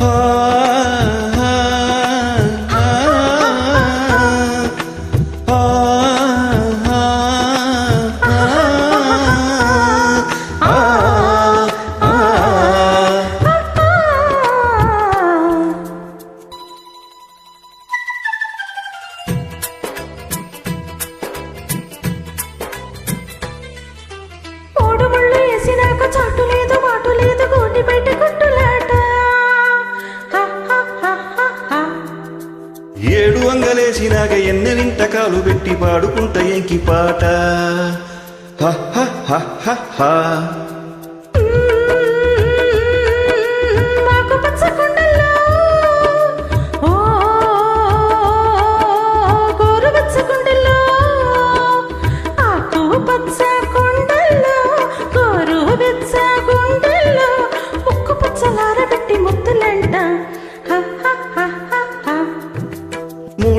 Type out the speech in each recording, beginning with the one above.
ఆ, ఏడు వంగలేసినాక ఎన్నెలింట కాలు పెట్టి పాడుకుంట ఎంకి పాట. హ, హ, హ, హ,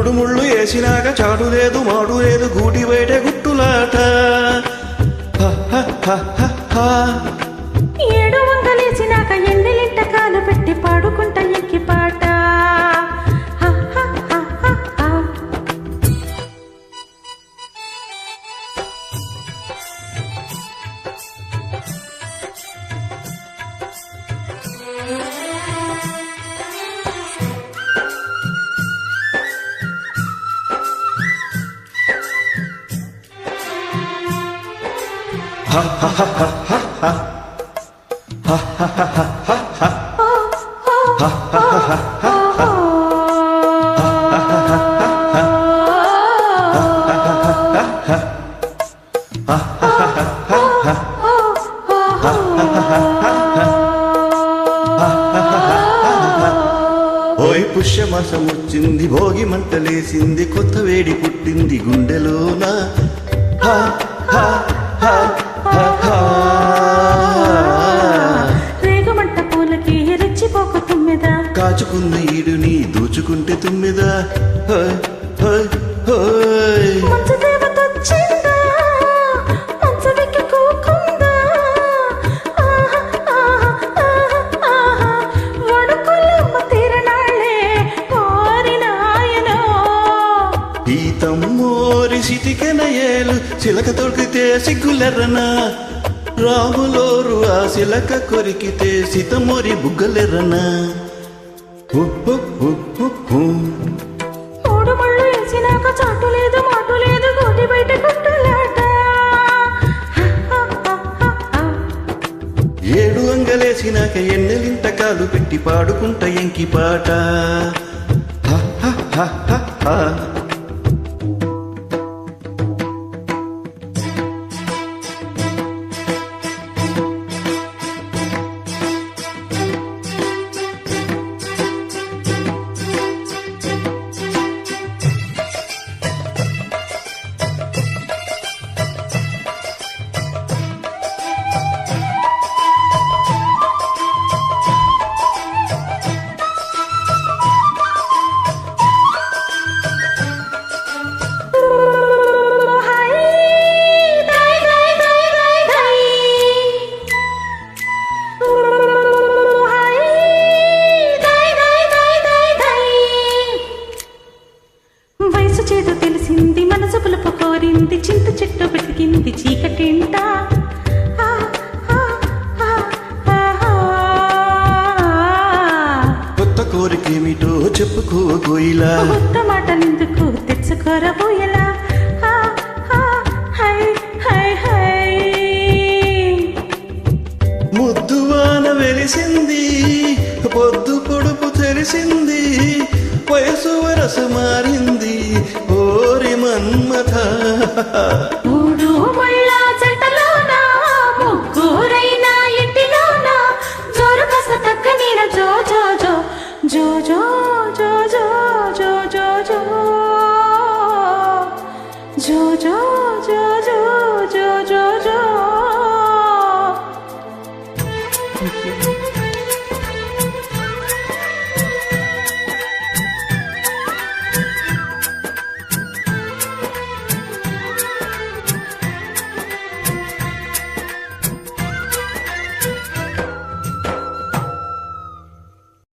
కుడుముళ్ళు వేసినాక చాటు లేదు మాడు లేదు గూటి బయట గుట్టులాట. హ, హ, హ, హ, ఏడు వందలేసినాక ఎండలింట కాలు పెట్టి పాడుకుంట ఎక్కి పాట. ఓయ్ పుష్యమాసం వచ్చింది భోగి మంటలేసింది కొత్త వేడి పుట్టింది గుండెలోన. ఆహా. వణుకులమ్మ తీరనాళ్ళే కోరినాయనో ఈ తమ్మోరి సిటికెన ఏలు చిలక తొడికితే సిగ్గులెర్రనా. రాములోరు ఆ సిలక కొరికితే సితమోరి బుగ్గలెర్రనా. మూడు ముళ్ళు వేసినాక చాటు లేదు మాటు లేదు గోటి బయట ఏడు అంగలేసినాక ఎన్నెలింత కాలు పెట్టి పాడుకుంట ఎంకి పాట. హ, హ, హ, హ, చీకటింట కొత్త కోరికేమిటో చెప్పుకోబోయిలా కొత్త మాటలెందుకు తెచ్చుకోరబోయేలా. ముద్దువాన వెలిసింది